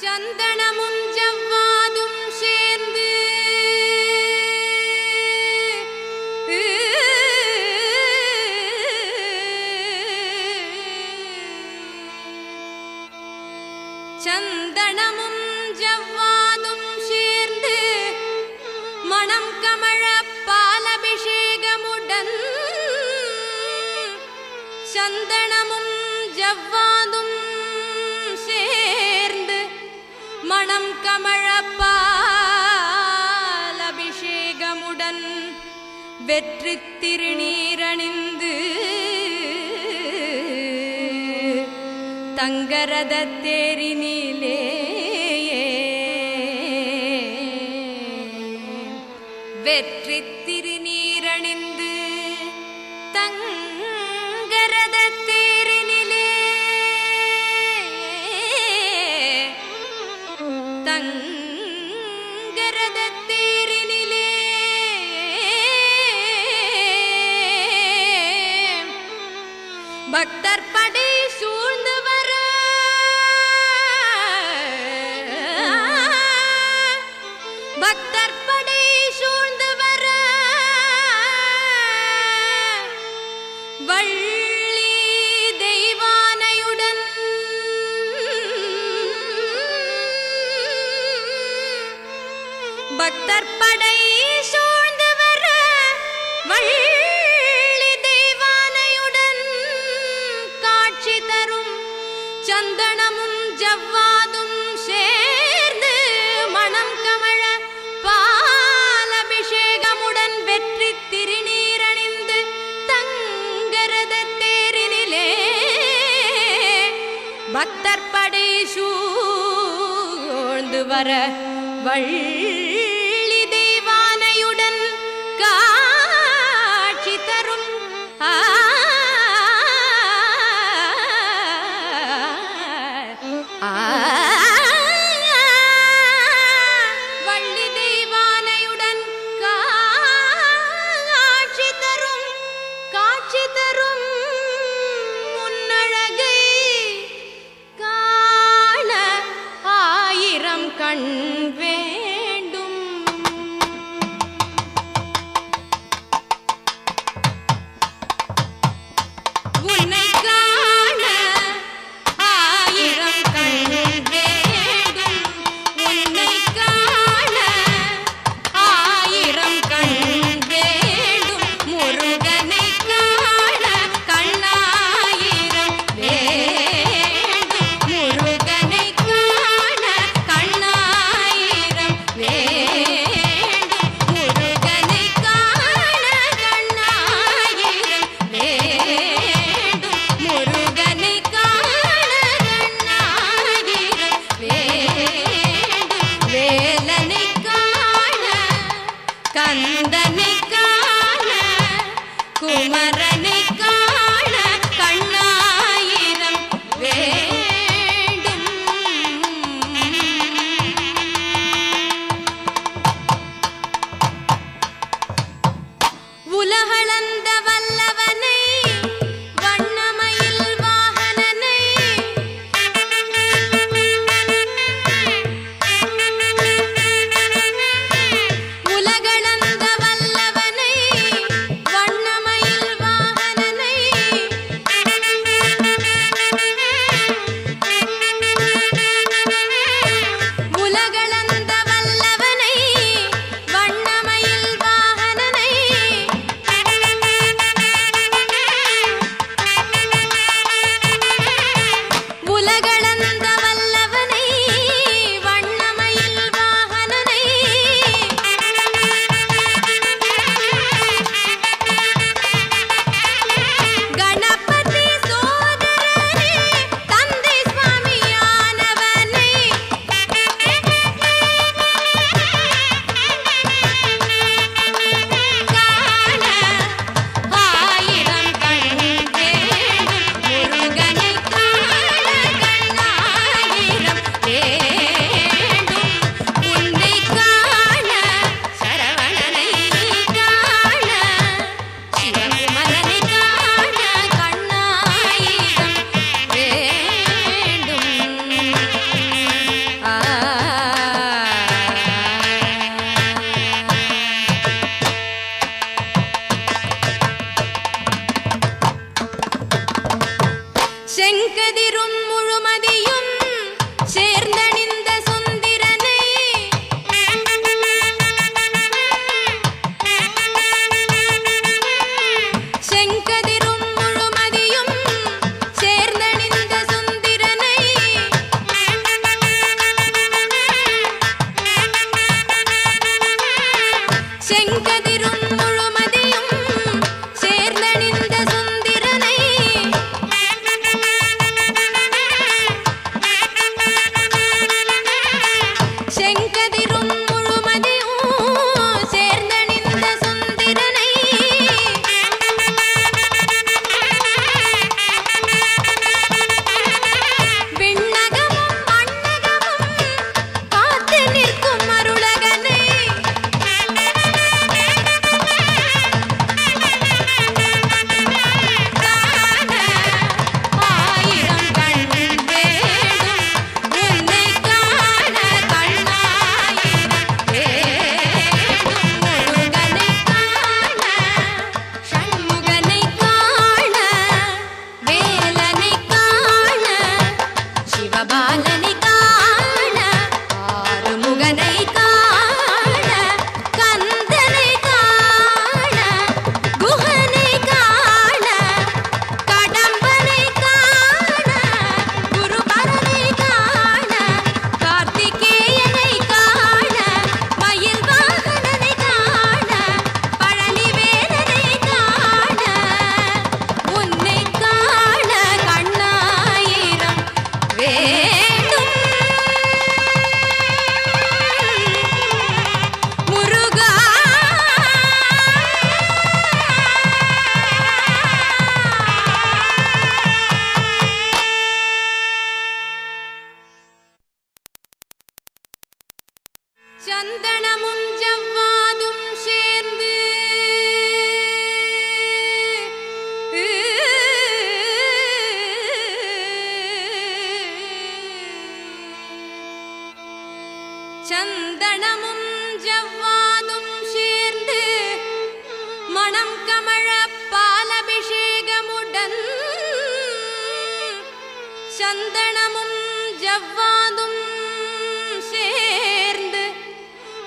चन्दनमुञ्जव्व கமழப்பால் அபிஷேகமுடன் வெற்றி திருநீரணிந்து தங்கரத தேரினிலே வர வள்ளி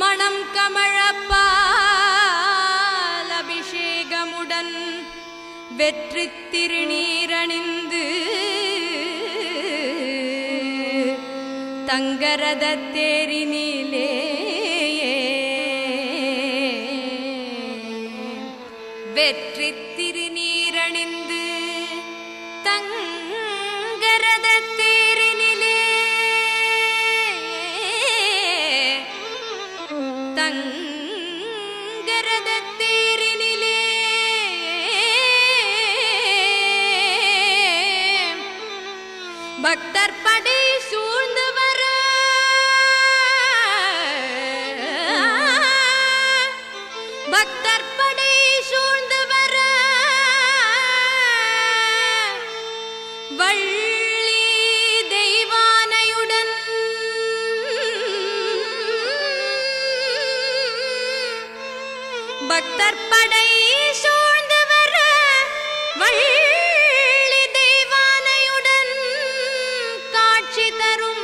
மணம் கமழப்பால் அபிஷேகமுடன் வெற்றி திருநீரணிந்து தங்கரத தேரினிலே பக்தர் படை சூழ்ந்து வர வள்ளி தெய்வானையுடன் காட்சி தரும்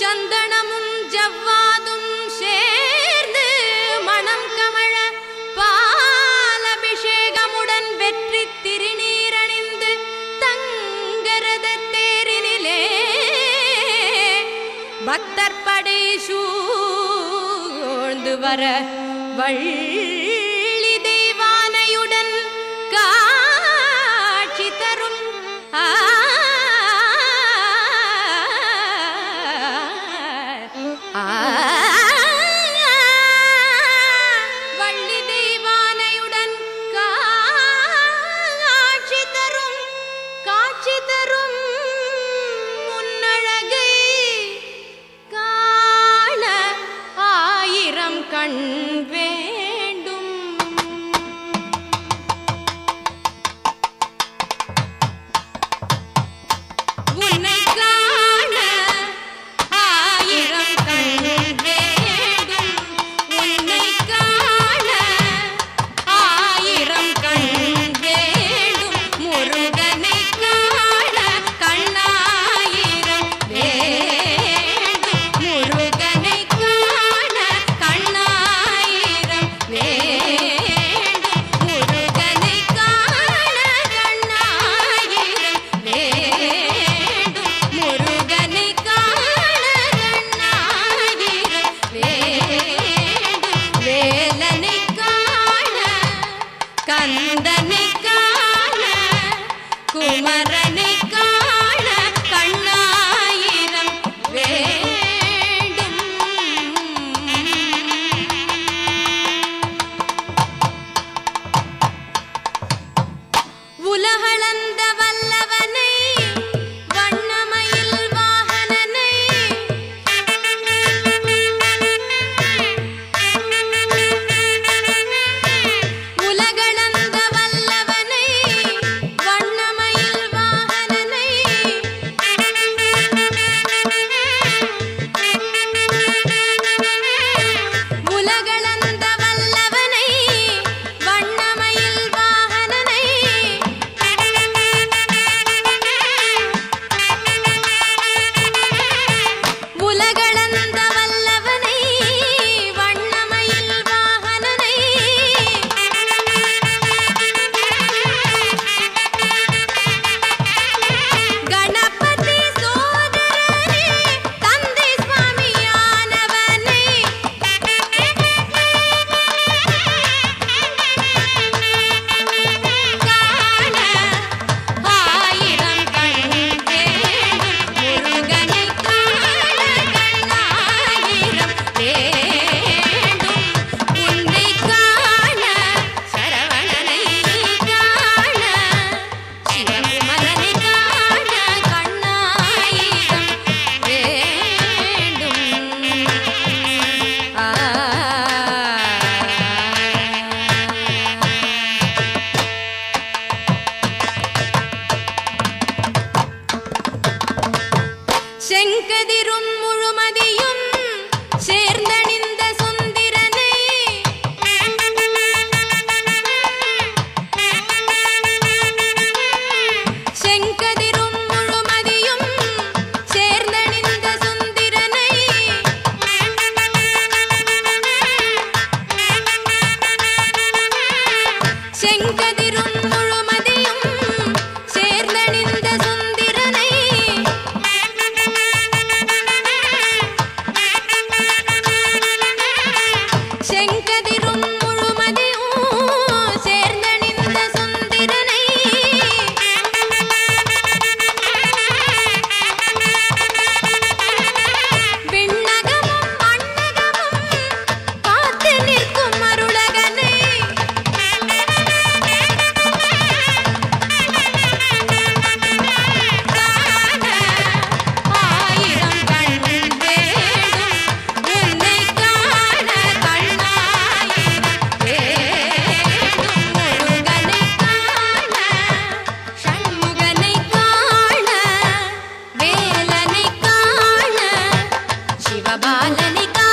சந்தனமும் ஜவ்வாதும் சேர்ந்து மணம் கமழ பாலபிஷேகமுடன் வெற்றி திருநீரணிந்து தங்கரத தேரினிலே சூழ்ந்து வர வள்ளி செழுதிரும் முழுமதியும் சேர்ந்தணிந்த சுந்தரனே. செங்கதிரும் முழுமதியும் சேர்ந்தணிந்த சுந்தரனை. செங்கதிரும் முழுமதியும் ஞானனிகா